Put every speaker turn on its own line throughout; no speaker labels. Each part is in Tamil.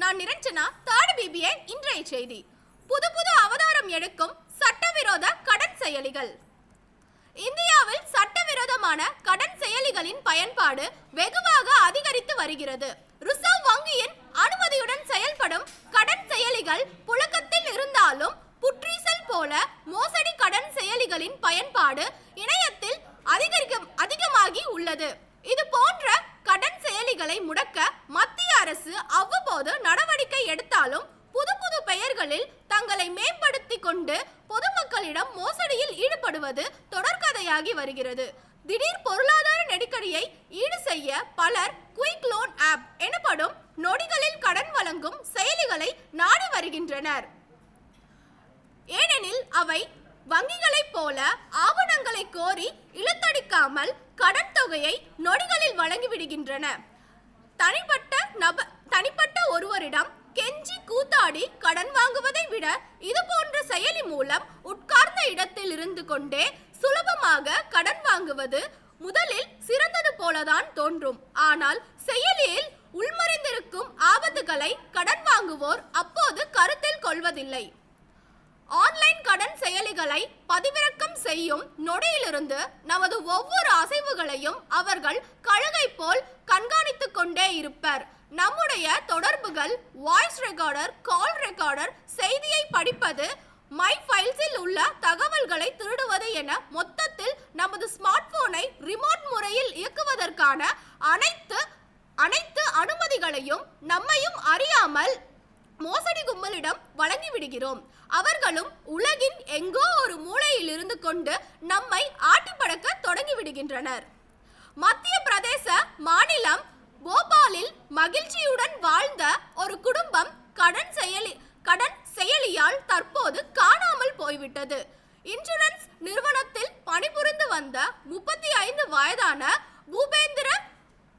நான் நிரஞ்சனா தாடு பிபிஏ இன்றைய செய்தி. புது புது அவதாரம் எடுக்கும் சட்டவிரோத கடன் செயலிகள். இந்தியாவில் சட்டவிரோதமான கடன் செயலிகளின் பயன்பாடு வெகுவாக அதிகரித்து வருகிறது. ரிசர்வ் வங்கியின் அனுமதியுடன் செயல்படும் கடன் செயலிகள் புழக்கத்தில் இருந்தாலும் புற்றீசல் போல மோசடி கடன் செயலிகளின் பயன்பாடு இணையத்தில் அதிகரிக்க அதிகமாகி உள்ளது. இது போன்ற கடன் செயலிகளை முடக்க மத்திய அரசு அவ்வப்போது நடவடிக்கை எடுத்தாலும் புது புது பெயர்களில் தங்களை மேம்படுத்தி கொண்டு பொதுமக்களிடம் மோசடியில் ஈடுபடுவது தொடர்கதையாகி வருகிறது. திடீர் பொருளாதார நெருக்கடியை ஈடு செய்ய பலர் குயிக் லோன் ஆப் எனப்படும் நொடிகளில் கடன் வழங்கும் செயலிகளை நாடி வருகின்றனர். ஏனெனில் அவை வங்கிகளைப் போல ஆவணங்களை கோரி இழுத்தடிக்காமல் கடன் தொகையை நொடிகளில் வழங்கிவிடுகின்றன. தனிப்பட்ட நப தனிப்பட்ட ஒருவரிடம் கெஞ்சி கூத்தாடி கடன் வாங்குவதை விட இது போன்ற செயலி மூலம் உட்கார்ந்த இடத்தில் இருந்து கொண்டே சுலபமாக கடன் வாங்குவது முதலில் சிறந்தது போலதான் தோன்றும். ஆனால் செயலியில் உள்மறைந்திருக்கும் ஆபத்துகளை கடன் வாங்குவோர் அப்போது கருத்தில் கொள்வதில்லை. ஆன்லைன் கடன் செயலிகளை பதிவிறக்கம் செய்யும் நொடியிலிருந்து நமது ஒவ்வொரு அசைவுகளையும் அவர்கள் கழுகை போல் கண்காணித்துக் கொண்டே இருப்பர். நம்முடைய தொடர்புகள் வாய்ஸ் ரெக்கார்டர் கால் ரெக்கார்டர் செய்தியை படிப்பது மை ஃபைல்ஸில் உள்ள தகவல்களை திருடுவது என மொத்தத்தில் நமது ஸ்மார்ட் போனை ரிமோட் முறையில் இயக்குவதற்கான அனைத்து அனைத்து அனுமதிகளையும் நம்மையும் அறியாமல் மோசடி கும்பலிடம் வழங்கி விடுகிறோம். அவர்களும் உலகின் எங்கோ ஒரு மூலையில் இருந்து கொண்டு நம்மை ஆட்டி படக்க தொடங்கி விடுகின்றனர். மத்திய பிரதேச மாநிலம் போபாலில் மகிழ்ச்சியுடன் வாழ்ந்த ஒரு குடும்பம் கடன் செயலி கடன் செயலியால் தற்போது காணாமல் போய்விட்டது. இன்சூரன்ஸ் நிறுவனத்தில் பணிபுரிந்து வந்த முப்பத்தி ஐந்து வயதான பூபேந்திர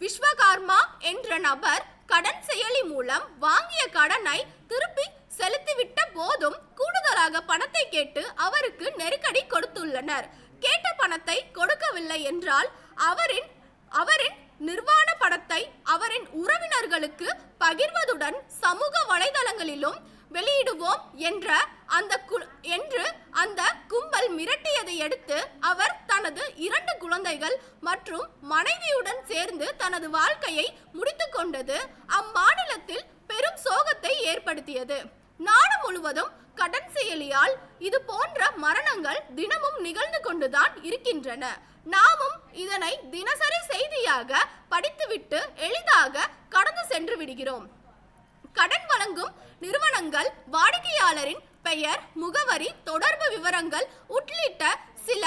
விஸ்வகர்மா என்ற நபர் கடன் செயலி மூலம் வாங்கிய கடனை திருப்பி செலுத்திவிட்ட போதும் கூடுதலாக பணத்தை கேட்டு அவருக்கு நெருக்கடி கொடுத்துள்ளனர். கேட்ட பணத்தை கொடுக்கவில்லை என்றால் அவரின் அவரின் நிர்வாண படத்தை அவரின் உறவினர்களுக்கு பகிர்வதுடன் சமூக வலைதளங்களிலும் வெளியிடுவோம் என்ற அந்த என்று அந்த கும்பல் மிரட்டியதை அடுத்து அவர் குழந்தைகள் மற்றும் மனைவியுடன் சேர்ந்து தனது வாழ்க்கையை முடித்துக்கொண்டது அம்மாநிலத்தில் பெரும் சோகத்தை ஏற்படுத்தியது. நாடு முழுவதும் கடன் செயலியால் இது போன்ற மரணங்கள் தினமும் நிகழ்ந்து கொண்டுதான் இருக்கின்றன. நாமும் இதனை தினசரி செய்தியாக படித்துவிட்டு எளிதாக கடந்து சென்று விடுகிறோம். கடன் வழங்கும் நிறுவனங்கள் வாடிக்கையாளரின் பெயர் முகவரி தொடர்பு விவரங்கள் உள்ளிட்ட சில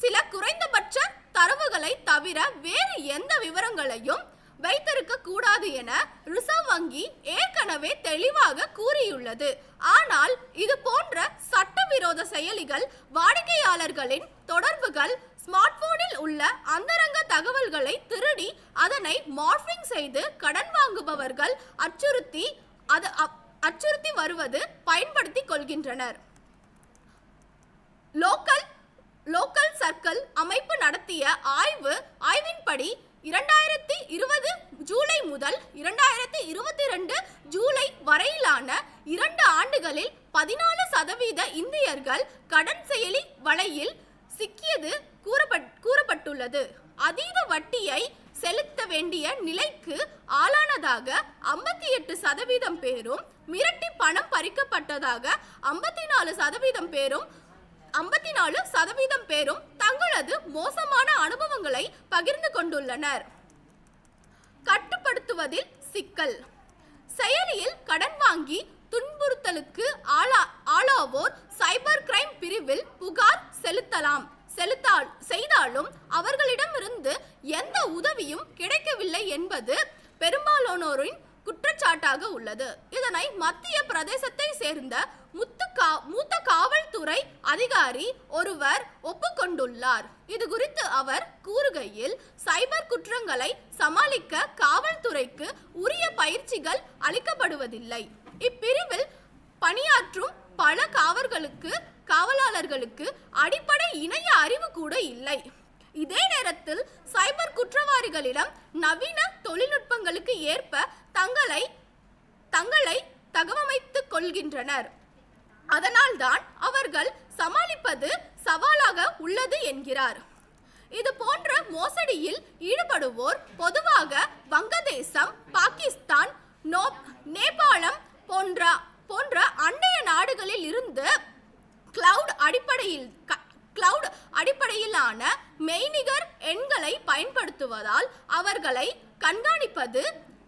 சில குறைந்தபட்ச தரவுகளை தவிர வேறு எந்த விவரங்களையும் வைத்திருக்க கூடாது என ரிசர்வ் வங்கி ஏற்கனவே தெளிவாக கூறியுள்ளது. ஆனால் இது போன்ற சட்டவிரோத செயலிகள் வாடிக்கையாளர்களின் தொடர்புகள் ஸ்மார்ட்போனில் உள்ள அந்தரங்க தகவல்களை திருடி அதனை மார்பிங் செய்து கடன் வாங்குபவர்கள் அச்சுறுத்தி அது அச்சுறுத்தி வருவது பயன்படுத்தி கொள்கின்றனர். லோக்கல் லோக்கல் சர்க்கிள் அமைப்பு நடத்திய ஆய்வு ஆய்வின்படி இரண்டாயிரத்தி இருபது ஜூலை முதல் இரண்டாயிரத்தி இருபத்தி ரெண்டு ஜூலை வரையிலான இரண்டு ஆண்டுகளில் பதினாலு சதவீத இந்தியர்கள் கடன் செயலி வலையில் சிக்கியது கூறப்பட் கூறப்பட்டுள்ளது. அதீத வட்டியை செலுத்த வேண்டிய நிலைக்கு ஆளானதாக ஐம்பத்தி எட்டு சதவீதம் பேரும் மிரட்டி பணம் பறிக்கப்பட்டதாக ஐம்பத்தி நாலு சதவீதம் பேரும் ஐம்பத்தி நாலு சதவீதம் பேரும் தங்களது மோசமான அனுபவங்களை பகிர்ந்து கொண்டுள்ளனர். கட்டுப்படுத்துவதில் சிக்கல். செயலியில் கடன் வாங்கி துன்புறுத்தலுக்கு ஆளா ஆளாவோர் சைபர் கிரைம் பிரிவில் புகார் செலுத்தலாம். செலுத்தால் செய்தாலும் அவர்களிடமிருந்து எந்த உதவியும் கிடைக்கவில்லை என்பது பெரும்பாலானோரின் குற்றச்சாட்டாக உள்ளது. இதனை மத்திய பிரதேசத்தை சேர்ந்த முத்து கா மூத்த காவல்துறை அதிகாரி ஒருவர் ஒப்புக்கொண்டுள்ளார். இது குறித்து அவர் கூறுகையில் சைபர் குற்றங்களை சமாளிக்க காவல்துறைக்கு உரிய பயிற்சிகள் அளிக்கப்படுவதில்லை. இப்பிரிவில் பணியாற்றும் பல காவர்களுக்கு காவலாளர்களுக்கு அடிப்படை இணைய அறிவு கூட இல்லை. இதே நேரத்தில் சைபர் குற்றவாளிகளிடம் நவீன தொழில்நுட்பங்களுக்கு ஏற்ப தங்களை தங்களை தகவமைத்துக் கொள்கின்றனர். அதனால்தான் அவர்கள் சமாளிப்பது சவாலாக உள்ளது என்கிறார். இது போன்ற மோசடியில் ஈடுபடுவோர் பொதுவாக வங்கதேசம் பாகிஸ்தான் நோ நேபாளம் போன்ற போன்ற அண்டைய நாடுகளில் இருந்து கிளவுட் அடிப்படையில் கிளவுட் அடிப்படையிலான மெய்நிகர் எண்களை பயன்படுத்துவதால் அவர்களை கண்காணிப்பது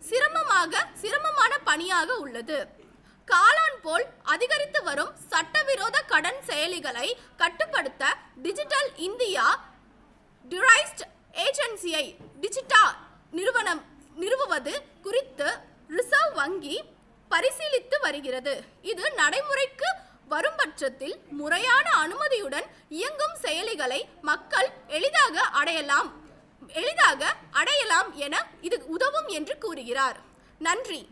சிரமமாக சிரமமான பணியாக உள்ளது. காளான் போல் அதிகரித்து வரும் சட்டவிரோத கடன் செயலிகளை கட்டுப்படுத்த டிஜிட்டல் இந்தியா டிரைஸ்ட் ஏஜென்சியை டிஜிட்டா நிறுவனம் நிறுவுவது குறித்து ரிசர்வ் வங்கி பரிசீலித்து வருகிறது. இது நடைமுறைக்கு வரும் பட்சத்தில் முறையான அனுமதியுடன் இயங்கும் செயலிகளை மக்கள் எளிதாக அடையலாம். எளிதாக அடையலாம் என இது உதவும் என்று கூறுகிறார். நன்றி.